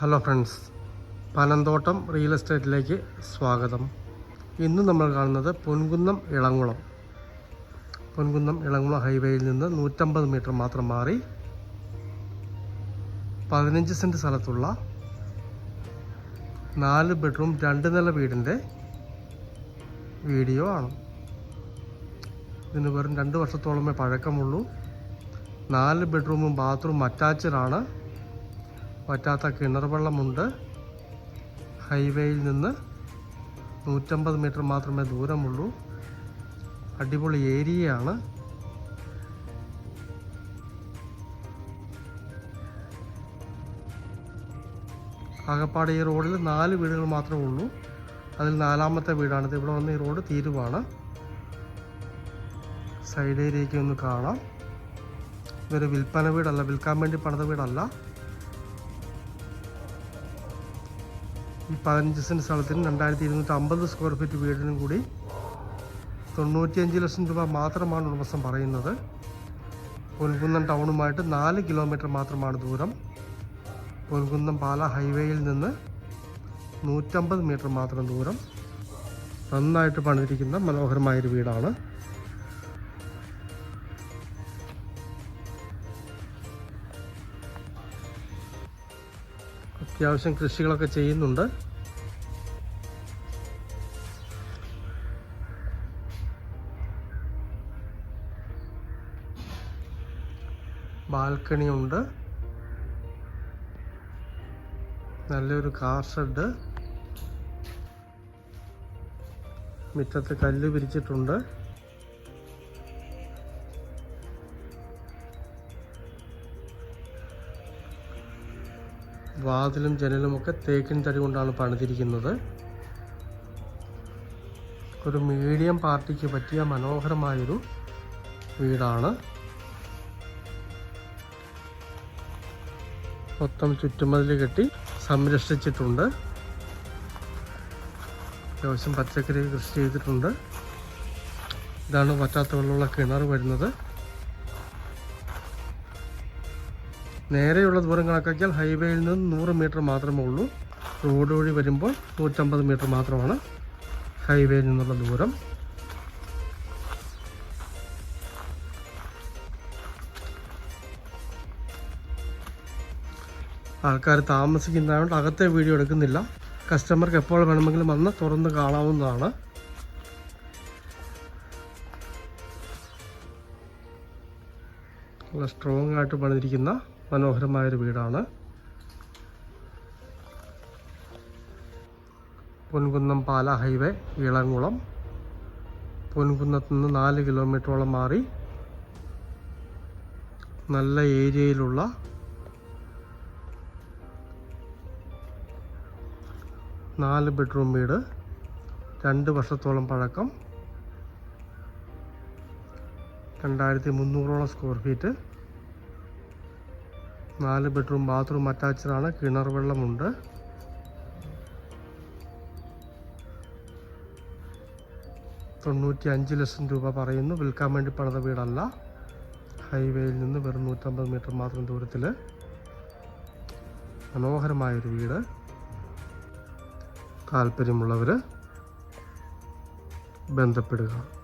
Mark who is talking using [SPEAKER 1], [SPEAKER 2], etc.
[SPEAKER 1] Hello friends Panamthottam real എസ്റ്റേറ്റിലേക്ക് സ്വാഗതം. ഇന്ന് നമ്മൾ കാണുന്നത് പൊൻകുന്നം ഇളങ്കുളം പൊൻകുന്നം ഇളങ്കുളം ഹൈവേയിൽ നിന്ന് നൂറ്റമ്പത് മീറ്റർ മാത്രം മാറി പതിനഞ്ച് സെന്റ് സ്ഥലത്തുള്ള നാല് ബെഡ്റൂം രണ്ട് നില വീടിന്റെ വീഡിയോ ആണ്. ഇതിന് വെറും രണ്ട് വർഷത്തോളമേ പഴക്കമുള്ളൂ. നാല് ബെഡ്റൂമും ബാത്റൂം അറ്റാച്ചഡാണ് വറ്റാത്ത കിണർ വെള്ളമുണ്ട് ഹൈവേയിൽ നിന്ന് നൂറ്റമ്പത് മീറ്റർ മാത്രമേ ദൂരമുള്ളൂ. അടിപൊളി ഏരിയയാണ്. ആകപ്പാട് ഈ റോഡിൽ നാല് വീടുകൾ മാത്രമേ ഉള്ളൂ. അതിൽ നാലാമത്തെ വീടാണിത് ഇവിടെ വന്ന് ഈ റോഡ് തീരുവാണ്. സൈഡ് ഏരിയയ്ക്ക് ഒന്ന് കാണാം. ഇതൊരു വിൽപ്പന വീടല്ല വിൽക്കാൻ വേണ്ടി പണിത വീടല്ല. ഈ പതിനഞ്ച് സെന്റ് സ്ഥലത്തിന് രണ്ടായിരത്തി ഇരുന്നൂറ്റി അമ്പത് സ്ക്വയർ ഫീറ്റ് വീടിനും കൂടി തൊണ്ണൂറ്റിയഞ്ച് ലക്ഷം രൂപ മാത്രമാണ് ഉടമസ്ഥൻ പറയുന്നത്. പൊൻകുന്നം ടൗണുമായിട്ട് നാല് കിലോമീറ്റർ മാത്രമാണ് ദൂരം. പൊൻകുന്നം പാല ഹൈവേയിൽ നിന്ന് നൂറ്റമ്പത് മീറ്റർ മാത്രം ദൂരം. നന്നായിട്ട് പണിതിരിക്കുന്ന മനോഹരമായൊരു വീടാണ്. അത്യാവശ്യം കൃഷികളൊക്കെ ചെയ്യുന്നുണ്ട്. ബാൽക്കണി ഉണ്ട്. നല്ലൊരു കാർ ഷെഡ്. മുറ്റത്ത് കല്ല് പിരിച്ചിട്ടുണ്ട് വാതിലും ജനലുമൊക്കെ തേക്കിൻ തടി കൊണ്ടാണ് പണിതിരിക്കുന്നത്. ഒരു മീഡിയം പാർട്ടിക്ക് പറ്റിയ മനോഹരമായൊരു വീടാണ്. മൊത്തം ചുറ്റുമതിൽ കെട്ടി സംരക്ഷിച്ചിട്ടുണ്ട്. അത്യാവശ്യം പച്ചക്കറി കൃഷി ചെയ്തിട്ടുണ്ട്. ഇതാണ് പറ്റാത്ത വെള്ളമുള്ള കിണർ വരുന്നത്. നേരെയുള്ള ദൂരം കണക്കാക്കിയാൽ ഹൈവേയിൽ നിന്ന് നൂറ് മീറ്റർ മാത്രമേ ഉള്ളൂ. റോഡ് വഴി വരുമ്പോൾ നൂറ്റമ്പത് മീറ്റർ മാത്രമാണ് ഹൈവേയിൽ നിന്നുള്ള ദൂരം. ആൾക്കാർ താമസിക്കുന്നതുകൊണ്ട് അകത്തെ വീഡിയോ എടുക്കുന്നില്ല. കസ്റ്റമർക്ക് എപ്പോൾ വേണമെങ്കിലും വന്ന് തുറന്ന് കാണാവുന്നതാണ്. നല്ല സ്ട്രോങ് ആയിട്ട് പണിതിരിക്കുന്ന മനോഹരമായൊരു വീടാണ്. പൊൻകുന്നം പാല ഹൈവേ ഇളങ്കുളം പൊൻകുന്നത്ത് നിന്ന് നാല് കിലോമീറ്ററോളം മാറി നല്ല ഏരിയയിലുള്ള നാല് ബെഡ്റൂം വീട് രണ്ട് വർഷത്തോളം പഴക്കം രണ്ടായിരത്തി മുന്നൂറോളം സ്ക്വയർ ഫീറ്റ്. നാല് ബെഡ്റൂം ബാത്റൂം അറ്റാച്ചഡാണ്. കിണർ വെള്ളമുണ്ട്. തൊണ്ണൂറ്റി അഞ്ച് ലക്ഷം രൂപ പറയുന്നു. വിൽക്കാൻ വേണ്ടി പണിത വീടല്ല. ഹൈവേയിൽ നിന്ന് വെറും നൂറ്റമ്പത് മീറ്റർ മാത്രം ദൂരത്തിൽ മനോഹരമായൊരു വീട്. താല്പര്യമുള്ളവർ ബന്ധപ്പെടുക.